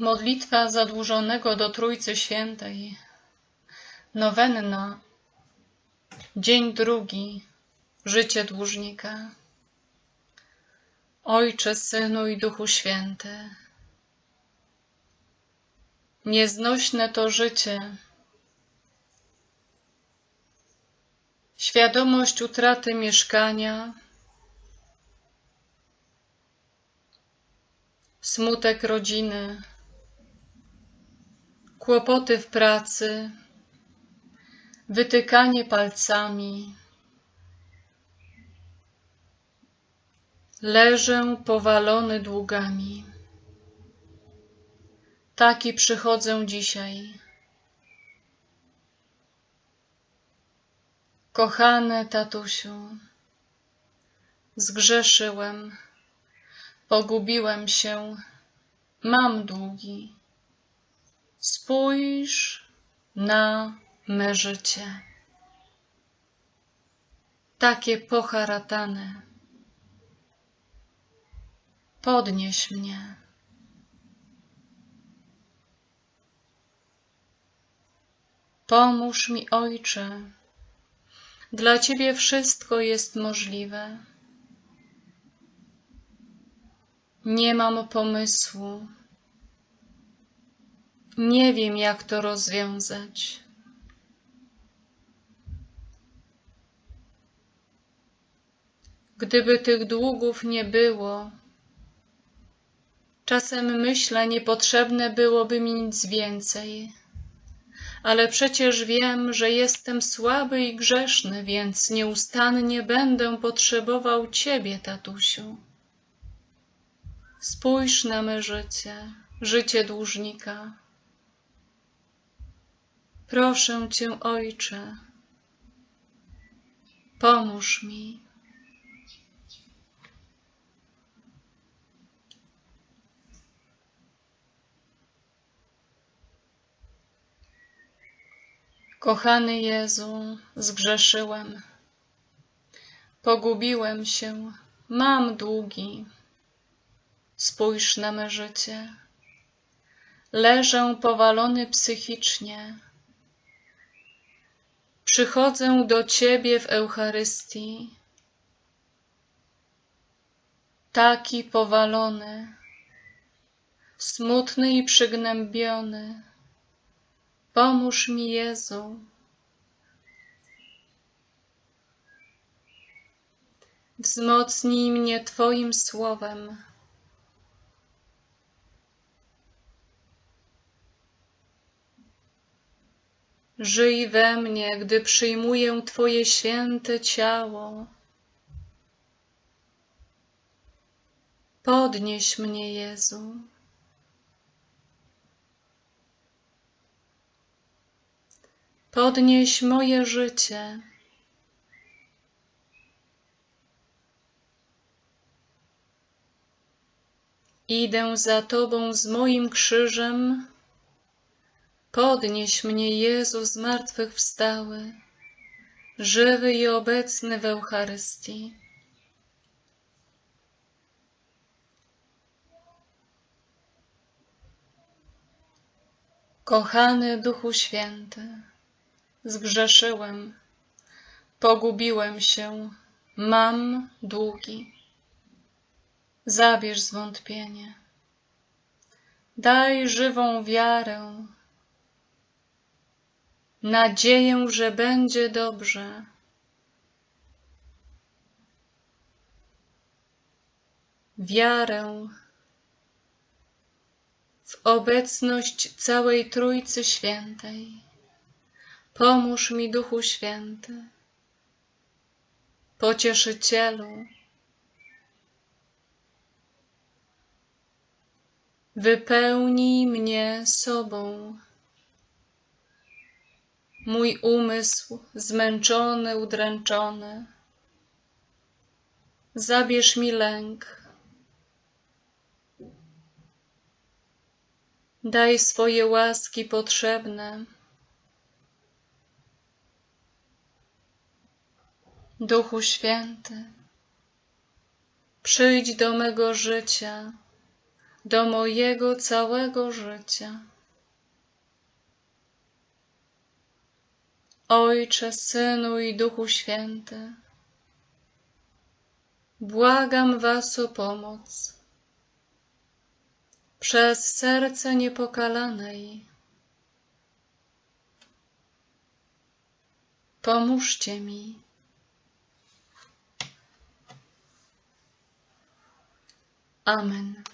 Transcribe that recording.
Modlitwa zadłużonego do Trójcy Świętej. Nowenna. Dzień drugi. Życie dłużnika. Ojcze, Synu i Duchu Święty. Nieznośne to życie. Świadomość utraty mieszkania. Smutek rodziny kłopoty w pracy, wytykanie palcami. Leżę powalony długami. Taki przychodzę dzisiaj. Kochany tatusiu, zgrzeszyłem, pogubiłem się, mam długi. Spójrz na me życie. Takie poharatane. Podnieś mnie. Pomóż mi, Ojcze. Dla Ciebie wszystko jest możliwe. Nie mam pomysłu nie wiem, jak to rozwiązać. Gdyby tych długów nie było, czasem myślę, niepotrzebne byłoby mi nic więcej. Ale przecież wiem, że jestem słaby i grzeszny, więc nieustannie będę potrzebował Ciebie, tatusiu. Spójrz na me życie, życie dłużnika. Proszę Cię, Ojcze, pomóż mi. Kochany Jezu, zgrzeszyłem, pogubiłem się, mam długi. Spójrz na me życie. Leżę powalony psychicznie Przychodzę do Ciebie w Eucharystii, taki powalony, smutny i przygnębiony. Pomóż mi, Jezu. Wzmocnij mnie Twoim słowem. Żyj we mnie, gdy przyjmuję Twoje święte ciało. Podnieś mnie, Jezu. Podnieś moje życie. Idę za Tobą z moim krzyżem Podnieś mnie, Jezu, zmartwychwstały, żywy i obecny w Eucharystii. Kochany Duchu Święty, zgrzeszyłem, pogubiłem się, mam długi. Zabierz zwątpienie. Daj żywą wiarę, nadzieję, że będzie dobrze. Wiarę w obecność całej Trójcy Świętej. Pomóż mi, Duchu Święty, Pocieszycielu, wypełnij mnie sobą mój umysł zmęczony, udręczony. Zabierz mi lęk. Daj swoje łaski potrzebne. Duchu Święty, przyjdź do mego życia, do mojego całego życia. Ojcze, Synu i Duchu Święty, błagam Was o pomoc. Przez serce niepokalanej pomóżcie mi. Amen.